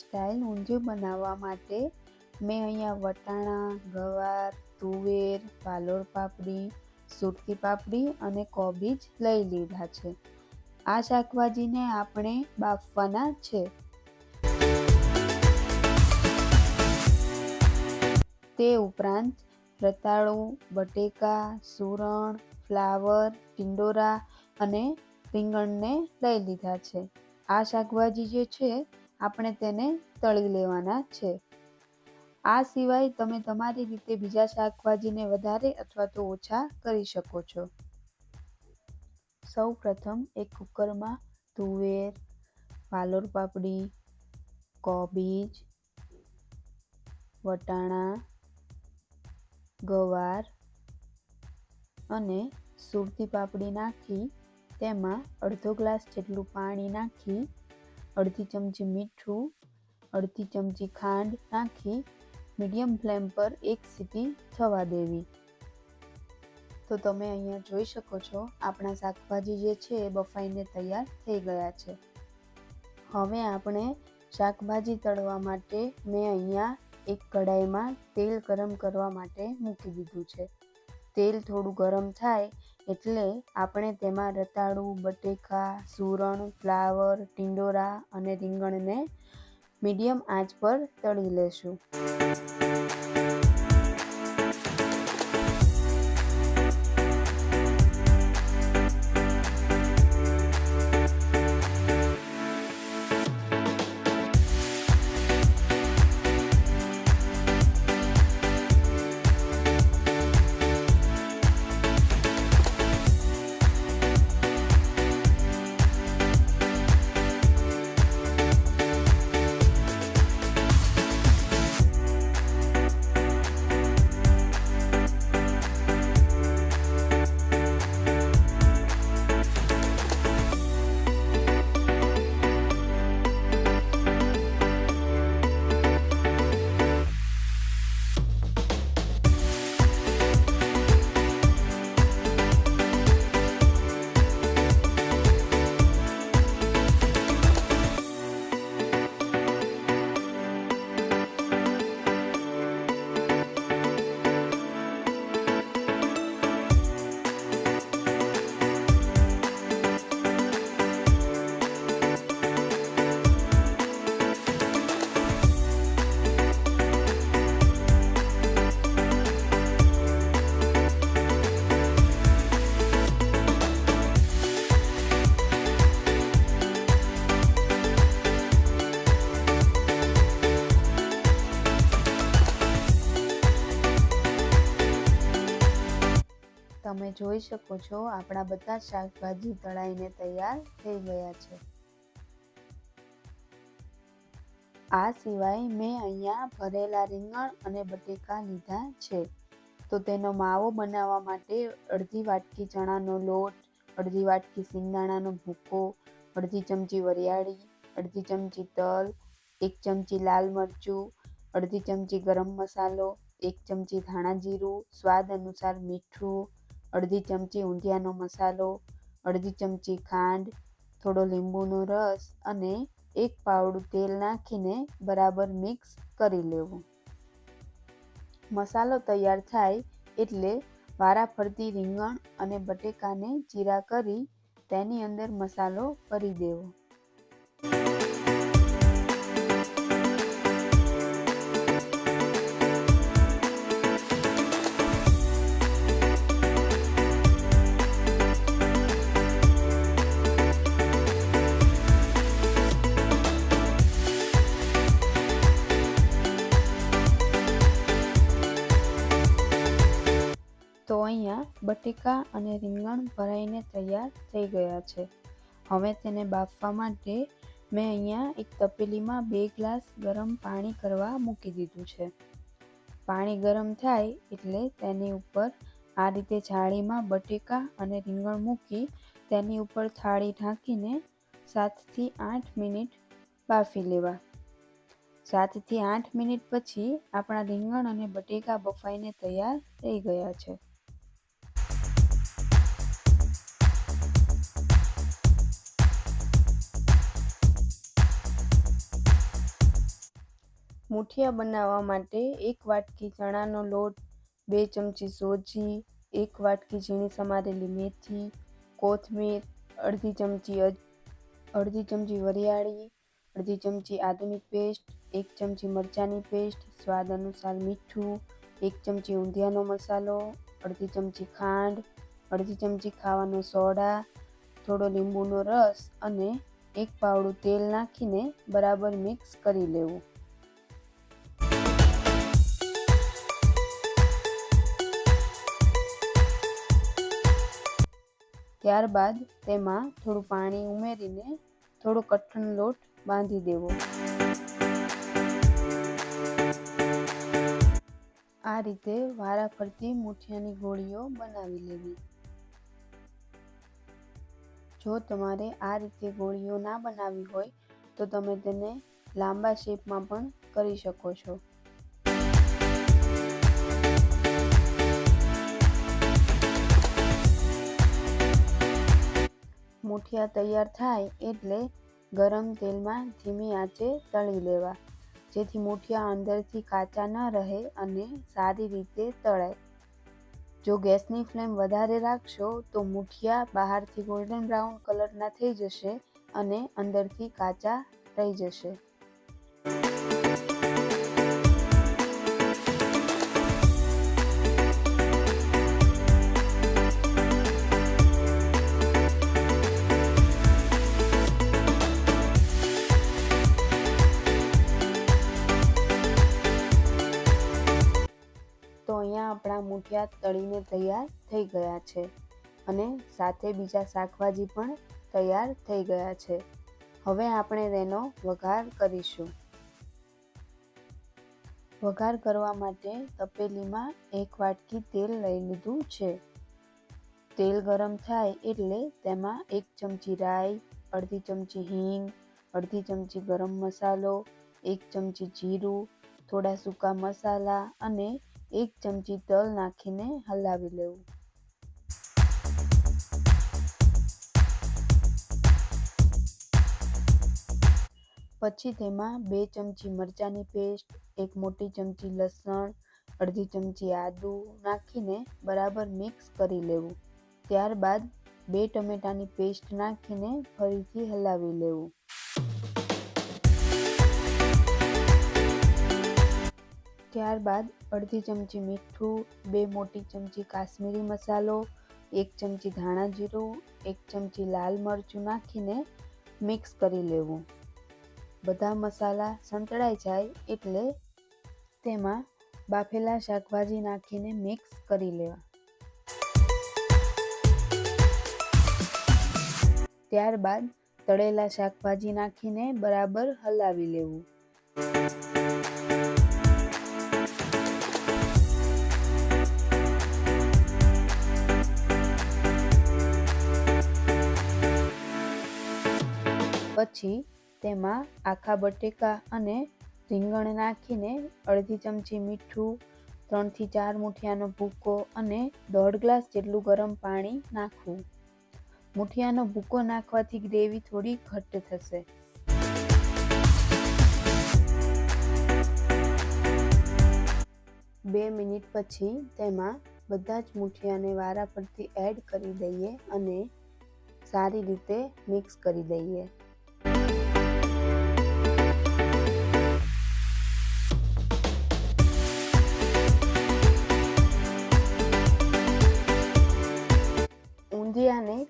Style ઊંધિયું બનાવવા માટે મેં અહીંયા વટાણા, ગવાર, તુવેર પાલોર પાપડી, સુરતી પાપડી અને કોબીજ લઈ લીધા છે. આ શાકભાજીને આપણે બાફવાના છે. તે ઉપરાંત રતાળું, બટેકા, સુરણ, ફ્લાવર, ટિંડોરા અને રીંગણને લઈ લીધા છે. આ શાકભાજી જે છે આપણે તેને તળી લેવાના છે. આ સિવાય તમે તમારી રીતે બીજા શાકભાજીને વધારે અથવા તો ઓછા કરી શકો છો. સૌ પ્રથમ એક કુકરમાં તુવેર પાલોર પાપડી, કોબીજ, વટાણા, ગવાર અને સુરતી પાપડી નાખી, તેમાં અડધો ગ્લાસ જેટલું પાણી નાખી અડધી ચમચી મીઠું, અડધી ચમચી ખાંડ નાખી મીડિયમ ફ્લેમ પર એક સીટી થવા દેવી. તો તમે અહીંયા જોઈ શકો છો, આપણા શાકભાજી જે છે એ બફાઈને તૈયાર થઈ ગયા છે. હવે આપણે શાકભાજી તળવા માટે મેં અહીંયા એક કઢાઈમાં તેલ ગરમ કરવા માટે મૂકી દીધું છે. તેલ થોડું ગરમ થાય એટલે આપણે તેમાં રતાળું, બટેકા, સુરણ, ફ્લાવર, ટિંડોરા અને રીંગણને મીડિયમ આંચ પર તળી લેશું. તમે જોઈ શકો છો, આપણા બધા શાકભાજી તળાઈને તૈયાર થઈ ગયા છે. આ સિવાય મેં અહીંયા ભરેલા રીંગણ અને બટેકા લીધા છે. તો તેનો માવો બનાવવા માટે અડધી વાટકી ચણાનો લોટ, અડધી વાટકી સિંગદાણાનો ભૂકો, અડધી ચમચી વરિયાળી, અડધી ચમચી તલ, એક ચમચી લાલ મરચું, અડધી ચમચી ગરમ મસાલો, એક ચમચી ધાણા જીરું, સ્વાદ અનુસાર મીઠું અડધી ચમચી ઊંધિયાનો મસાલો, અડધી ચમચી ખાંડ, થોડો લીંબુનો રસ અને એક પાવડું તેલ નાખીને બરાબર મિક્સ કરી લેવું. મસાલો તૈયાર થાય એટલે વારાફરતી રીંગણ અને બટેકાને ચીરા કરી તેની અંદર મસાલો ભરી દેવો. બટેકા અને રીંગણ ભરાઈને તૈયાર થઈ ગયા છે. હવે તેને બાફવા માટે મેં અહીંયા એક તપેલીમાં બે ગ્લાસ ગરમ પાણી કરવા મૂકી દીધું છે. પાણી ગરમ થાય એટલે તેની ઉપર આ રીતે જાળીમાં બટેકા અને રીંગણ મૂકી તેની ઉપર થાળી ઢાંકીને સાતથી આઠ મિનિટ બાફી લેવા. સાતથી આઠ મિનિટ પછી આપણા રીંગણ અને બટેકા બફાઈને તૈયાર થઈ ગયા છે. મુઠિયા બનાવવા માટે એક વાટકી ચણાનો લોટ, બે ચમચી સોજી, એક વાટકી ઝીણી સમારેલી મેથી, કોથમીર, અડધી ચમચી અડધી ચમચી વરિયાળી, અડધી ચમચી આદુની પેસ્ટ, એક ચમચી મરચાંની પેસ્ટ, સ્વાદ અનુસાર મીઠું, એક ચમચી ઊંધિયાનો મસાલો, અડધી ચમચી ખાંડ, અડધી ચમચી ખાવાનો સોડા, થોડો લીંબુનો રસ અને એક પાવડું તેલ નાખીને બરાબર મિક્સ કરી લેવું. ત્યારબાદ તેમાં થોડું પાણી ઉમેરીને થોડો કઠણ લોટ બાંધી દેવો. આ રીતે વારા ફરતી મુઠિયાની ગોળીઓ બનાવી લેવી. જો તમારે આ રીતે ગોળીઓ ના બનાવવી હોય તો તમે તેને લાંબા શેપમાં પણ કરી શકો છો. મુઠિયા તૈયાર થાય એટલે ગરમ તેલમાં ધીમી આંચે તળી લેવા. જેથી મૂઠિયા અંદરથી કાચા ન રહે અને સારી રીતે તળાય. જો ગેસની ફ્લેમ વધારે રાખશો, તો મૂઠિયા બહારથી ગોલ્ડન બ્રાઉન કલરના થઈ જશે અને અંદરથી કાચા રહી જશે. આપણા તળીને તૈયાર થઈ ગયા છે અને સાથે બીજા શાકભાજી પણ તૈયાર થઈ ગયા છે. હવે આપણે તેનો વઘાર કરીશું. વઘાર કરવા માટે તપેલીમાં એક વાટકી તેલ લઈ લીધું છે. તેલ ગરમ થાય એટલે તેમાં એક ચમચી રાઈ, અડધી ચમચી હિંગ, અડધી ચમચી ગરમ મસાલો, એક ચમચી જીરું, થોડા સૂકા મસાલા અને એક ચમચી તલ નાખીને હલાવી લેવું. પછી તેમાં બે ચમચી મરચાંની પેસ્ટ, એક મોટી ચમચી લસણ, અડધી ચમચી આદુ નાખીને બરાબર મિક્સ કરી લેવું. ત્યારબાદ બે ટમેટાની પેસ્ટ નાખીને ફરીથી હલાવી લેવું. ત્યારબાદ અડધી ચમચી મીઠું, બે મોટી ચમચી કાશ્મીરી મસાલો, એક ચમચી ધાણા જીરું, એક ચમચી લાલ મરચું નાખીને મિક્સ કરી લેવું. બધા મસાલા સંતળાઈ જાય એટલે તેમાં બાફેલા શાકભાજી નાખીને મિક્સ કરી લેવા. ત્યારબાદ તળેલા શાકભાજી નાખીને બરાબર હલાવી લેવું. પછી તેમાં આખા બટેકા અને રીંગણ નાખીને અડધી ચમચી મીઠું, ત્રણથી ચાર મુઠિયાનો ભૂકો અને દોઢ ગ્લાસ જેટલું ગરમ પાણી નાખવું. મુઠિયાનો ભૂકો નાખવાથી ગ્રેવી થોડી ઘટ્ટ થશે. બે મિનિટ પછી તેમાં બધા જ મુઠિયાને વારા પરથી એડ કરી દઈએ અને સારી રીતે મિક્સ કરી દઈએ.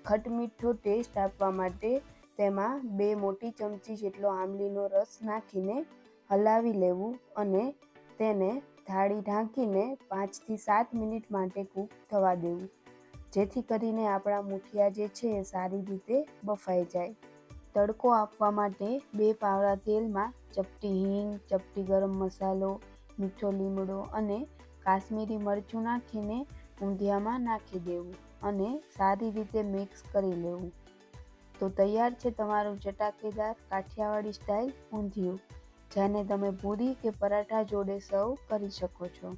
ખટમીઠો ટેસ્ટ આપવા માટે તેમાં બે મોટી ચમચી જેટલો આમલીનો રસ નાખીને હલાવી લેવું અને તેને થાળી ઢાંકીને પાંચથી સાત મિનિટ માટે કૂક થવા દેવું. જેથી કરીને આપણા મુઠિયા જે છે એ સારી રીતે બફાઈ જાય. તડકો આપવા માટે બે પાવડા તેલમાં ચપટી હિંગ, ચપટી ગરમ મસાલો, મીઠો લીમડો અને કાશ્મીરી મરચું નાખીને ઊંધિયામાં નાખી દેવું અને સારી રીતે મિક્સ કરી લેવું. તો તૈયાર છે તમારું ચટાકેદાર કાઠિયાવાડી સ્ટાઇલ ઊંધિયું, જેને તમે પૂરી કે પરાઠા જોડે સર્વ કરી શકો છો.